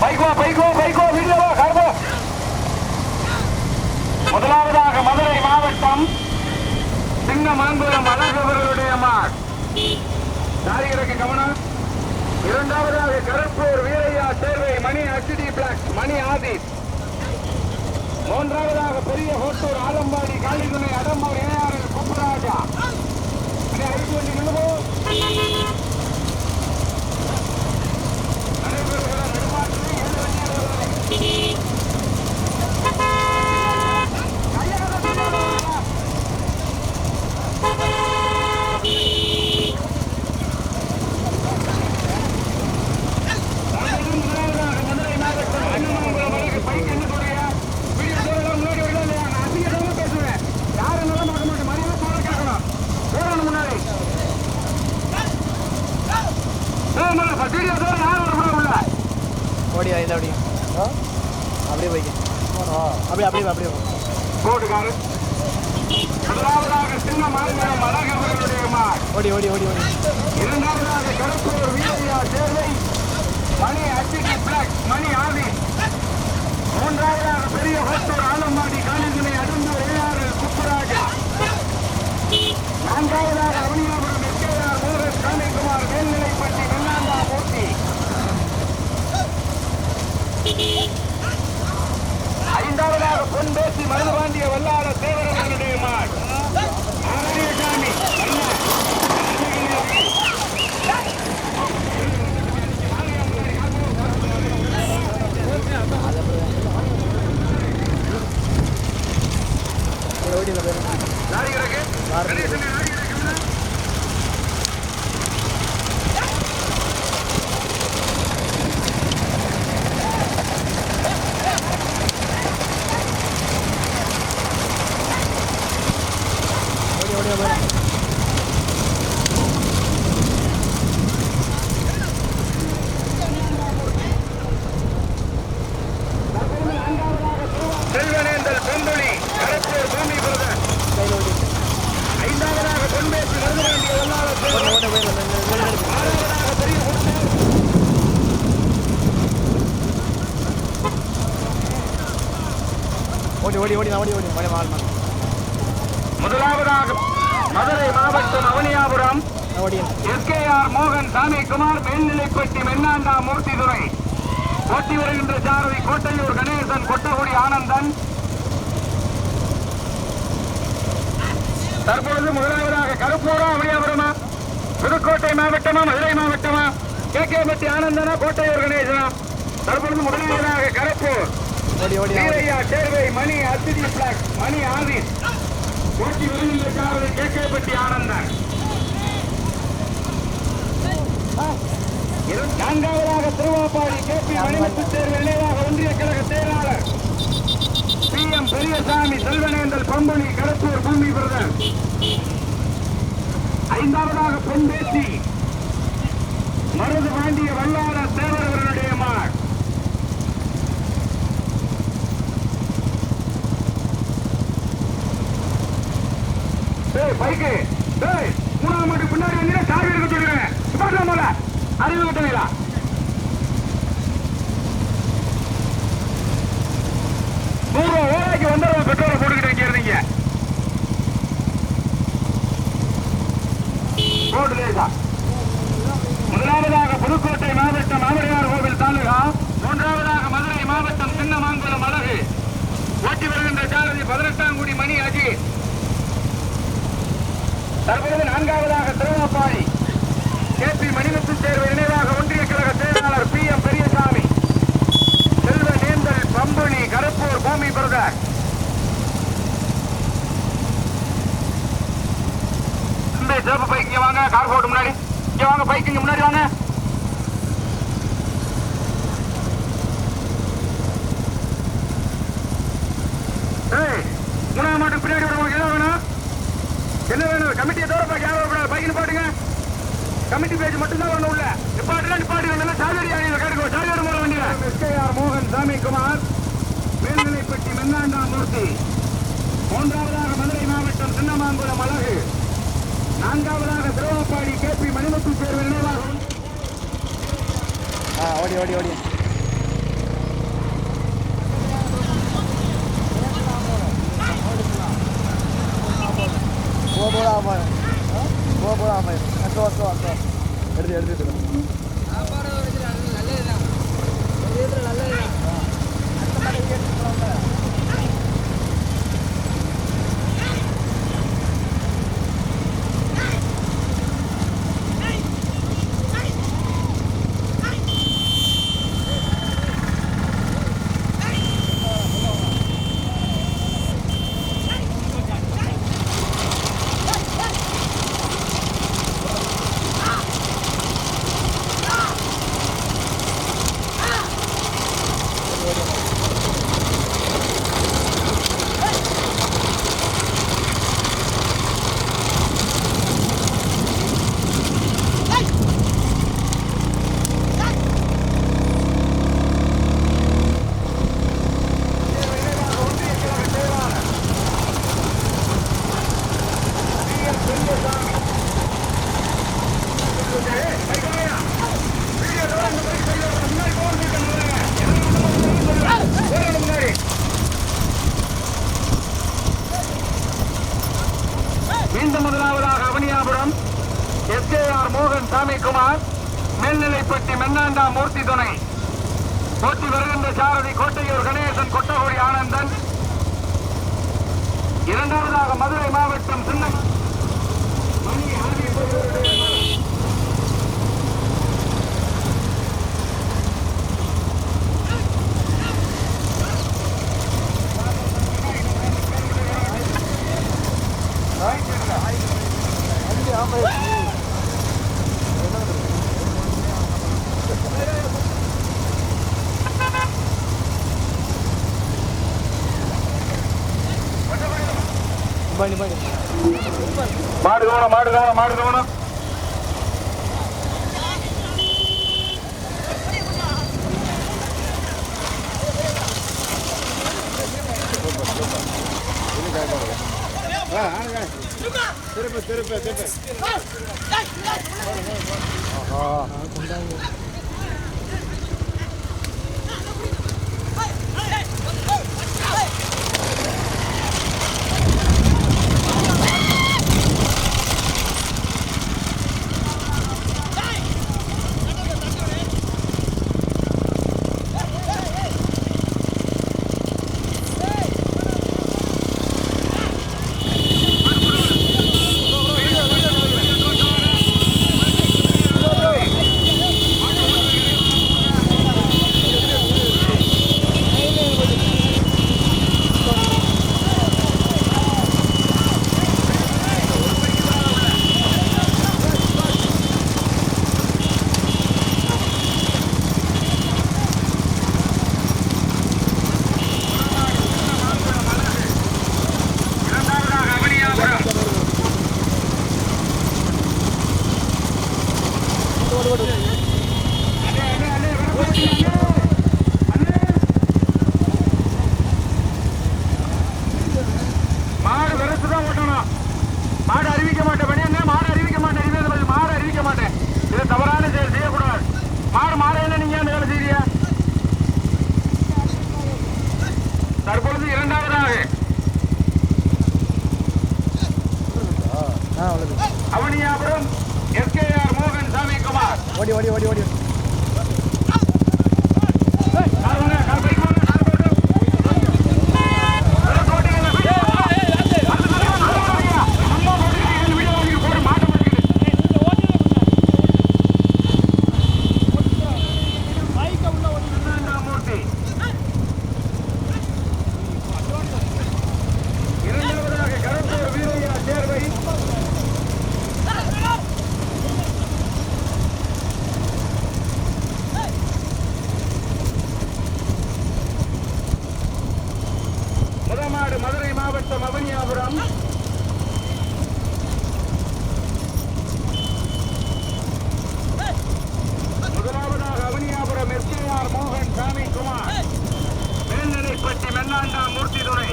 பைக்கோ பைக்கோ வைகோ வீடுவா கருதோ முதலாவதாக மதுரை மாவட்டம் சிங்கமான்புரம் அழகவர்களுடைய மார் தாரியருக்கு கவனம். இரண்டாவதாக கருப்பூர் வீரையா சேர்வை மணி அச்சிடி பிளாக் மணி ஆதித். மூன்றாவதாக பெரிய ஹோட்டூர் ஆலம்பாடி காளிதுணை அடம்பூர் ஏஆர் குப்புராஜா. அப்படியே அப்படியே அப்படியே போ. போட்டுக்காரு. முதலாவதாக சின்ன மாநிலம் அழகவர்களுடைய மார் ஓடி ஓடி ஓடி ஓடி. இரண்டாவதாக கருப்பூர் வீரையா சேர்வை மணி அச்சிடி பிளாக் மணி ஆதி மூன்றாவதாக பெரிய ஹோட்டூர் ஆலம்பாடி காலிதுணை அடுந்தூர் இளையாறு குப்புராஜா. நான்காவதாக அவனியாபுரம் எஸ்கேஆர் மோகன் காந்திகுமார் மேல்நிலைப்பட்டி வெள்ளாண்டா மூர்த்தி. ஐந்தாவதாக பொன்பேசி மருதுபாண்டிய வல்லாள தேவரவர்களுடைய மாட் ஆரியசாமி அண்ணா ஓடி ஓடி இந்த பேர் லாரி கிடக்கு கணேசன் லாரி கிடக்குல்ல? ஓடி ஓடி போய் செல்வனேந்தல் பொம்புலி கருப்பூர் பூமி பிரதர் கையில் ஓடி ஐந்தாவதாக பொன்பேசி மருதுபாண்டிய வல்லாள ஓடி தேவர் ஓடி போய் இந்த- இந்த- இந்த- இந்த- ஆறாவதாக பெரிய ஹோட்டல் ஓடி ஓடி ஓடி ஓடி ஓடி. மால் மால். முதலாவதாக மதுரை மாவட்டம் அவனியாபுரம். ஓடி. எஸ்கேஆர் மோகன் சாமிக்குமார் மேல்நிலைப்பட்டி மென்னாண்டா மூர்த்திதுரை. போட்டி வருகின்ற சாரதி கோட்டையூர் கணேசன் கொட்டகுடி ஆனந்தன். தற்பொழுது முதலாவதாக கருப்பூரா அவனியாபுரமா? புதுக்கோட்டை மாவட்டமா மதுரை மாவட்டமா? கே. கேபட்டி ஆனந்தனா கோட்டையூர் கணேசனா? தற்பொழுது முதலாவதாக கருப்பூர். ஓடி ஓடி வீரையா சேர்வை மணி அத்திரி பிளாக் மணி ஆதித் போட்டி வருகின்ற சாரதி கே கேபட்டி ஆனந்தன். நான்காவதாக திருவாப்பாடி கே பி மணிமுத்து தேர்வு இணையதாக ஒன்றிய கழக செயலாளர் P M Periyasamy Selvanendal Pambuli Kadathur Bhoomi brother. ஐந்தாவதாக பொன்பேசி மருது பாண்டிய வல்லார தேவரவர்களுடைய மார் டேய் பைக்கு. டேய் மூணாவது மாட்டு பின்னாடி வந்து சாவி எடுக்க சொல்லிடுறேன். பாக்கலாம் போல. அறிவு கட்டுவீங்களா நூறு ஓராய்க்கு வந்துடுற பெட்ரோலை போட்டுக்கிட்டு இருந்தீங்க. ரோடு லேசா முதலாவதாக புதுக்கோட்டை மாவட்டம் ஆவரையார் கோவில் தாலுகா மூன்றாவதாக மதுரை மாவட்டம் சின்னமாங்குளம் அழகு. ஓட்டி வருகின்ற சாரதி பதினெட்டாம் குடி மணி அஜித் தற்பொழுது நான்காவதாக திருவாப்பாடி கே பி மணிமுத்து தேர்வு நினைவாக ஒன்றிய கழக செயலாளர் பி எம் பெரியசாமி. செல்வ நேந்தல் பம்புனி கருப்பூர் பூமி பிரதர். சிறப்பு பைக் இங்கே வாங்க. கார் போட்டு முன்னாடி. இங்க வாங்க பைக் இங்க முன்னாடி வாங்க. கமிட்டி பேஜ் மட்டும் தான் ஒண்ணு உள்ள. நிப்பாட்டுனா நிப்பாட்டி. வேணும் சாவேரி அணியில் கேட்டுக்கோ சாவேரி மூலம் வண்டியில. எஸ்கேஆர் மோகன் சாமி குமார் மேல்நிலைப்பட்டி மென்னாண்டா மூர்த்தி. மூன்றாவதாக மதுரை மாவட்டம் சின்னமாங்குளம் அழகு. நான்காவதாக திருவப்பாடி கே பி மணிமுத்து தேர்வு நினைவாகும். ஓடி ஓடி ஓடி. போடா போடா ഓക്കെ ഓക്കെ ഓക്കെ എടുത്ത് എടുത്തിട്ട് கண்ணாண்டா மூர்த்தி துணை. போட்டி வருகின்ற சாரதி கோட்டையூர் கணேசன் கொட்டகுடி ஆனந்தன். இரண்டாவதாக மதுரை மாவட்டம் சின்ன பண்ணி பண்ணி மாடு கவனம் மாடு கவனம் மாடு கவனம் திருப்ப திருப்ப. திருப்ப சாமிக்குமார் ஓடி ஓடி ஓடி ஓடி கால் வாங்க, கால் பைக் வாங்க, கால் போட்டு. விளக்கு ஓட்டுங்க, வீடியோ வாங்க. அடுத்த தடவை நல்லா வாங்க. அம்மா போட்டுக்கிட்டு இந்த வீடியோ வாங்கி போட்டு மாட்ட மாட்டேங்குது. மூர்த்தி. இரண்டாவதாக கருப்பூர் வீரையா சேர்வை தமிழ்நாடு மதுரை மாவட்டம் அவனியாபுரம். முதலாவதாக அவனியாபுரம் எஸ்கேஆர் மோகன் சாமிக்குமார் மேல்நிலைப்பட்டி மெல்லாண்டா மூர்த்தி துறை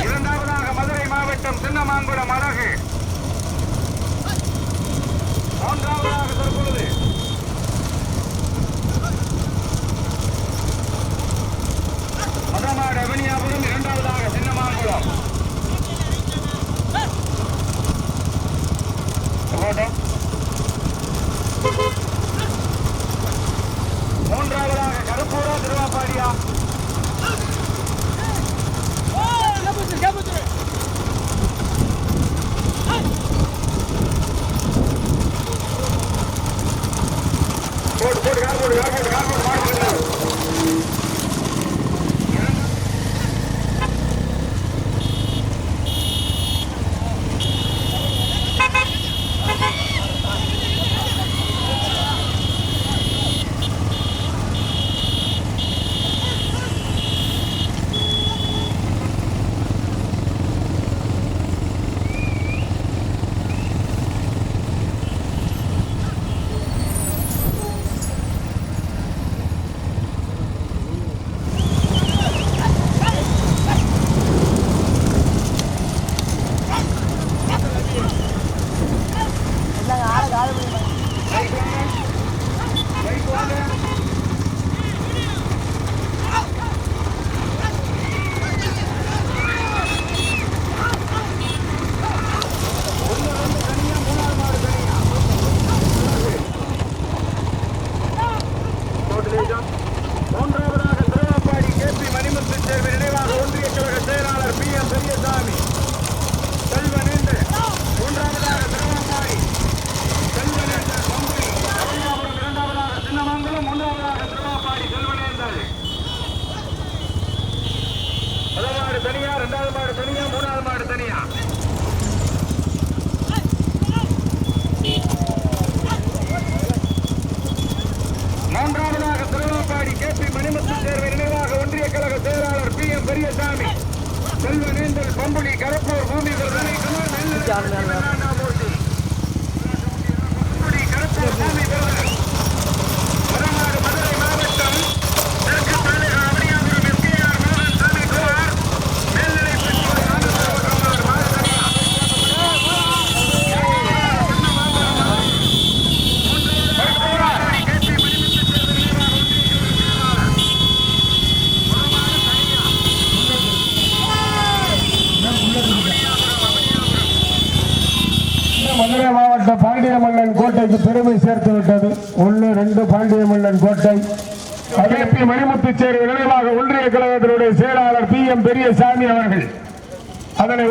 இரண்டாவதாக மதுரை மாவட்டம் சின்னமாங்குளம் அழகு செல்வனேந்தல் பம்புலி கரப்பூர் பூமி பிரதனை குமார் பிடிச்சி ஆடு மேல மேல. நானாமூர்த்தி பம்புலி கரப்பூர் பூமி பிரதனை வடநாடு மதுரை மாவட்டம் தெற்கு தாலுகா அவனியாபுரம் எஸ்கேஆர் மோகன் சாமி குமார் மேல்நிலைப்பள்ளி ராமநாதபுரம் மாவட்டம் மதுரை மாவட்ட பாண்டிய மன்னன் கோட்டைக்கு பெருமை சேர்த்து விட்டது. ஒன்று ரெண்டு பாண்டிய கோட்டை. கோட்டை கேபி மணிமுத்துச்சேரி நினைவாக ஒன்றிய கழகத்தினுடைய செயலாளர் பி. எம். பெரியசாமி அவர்கள். அதனை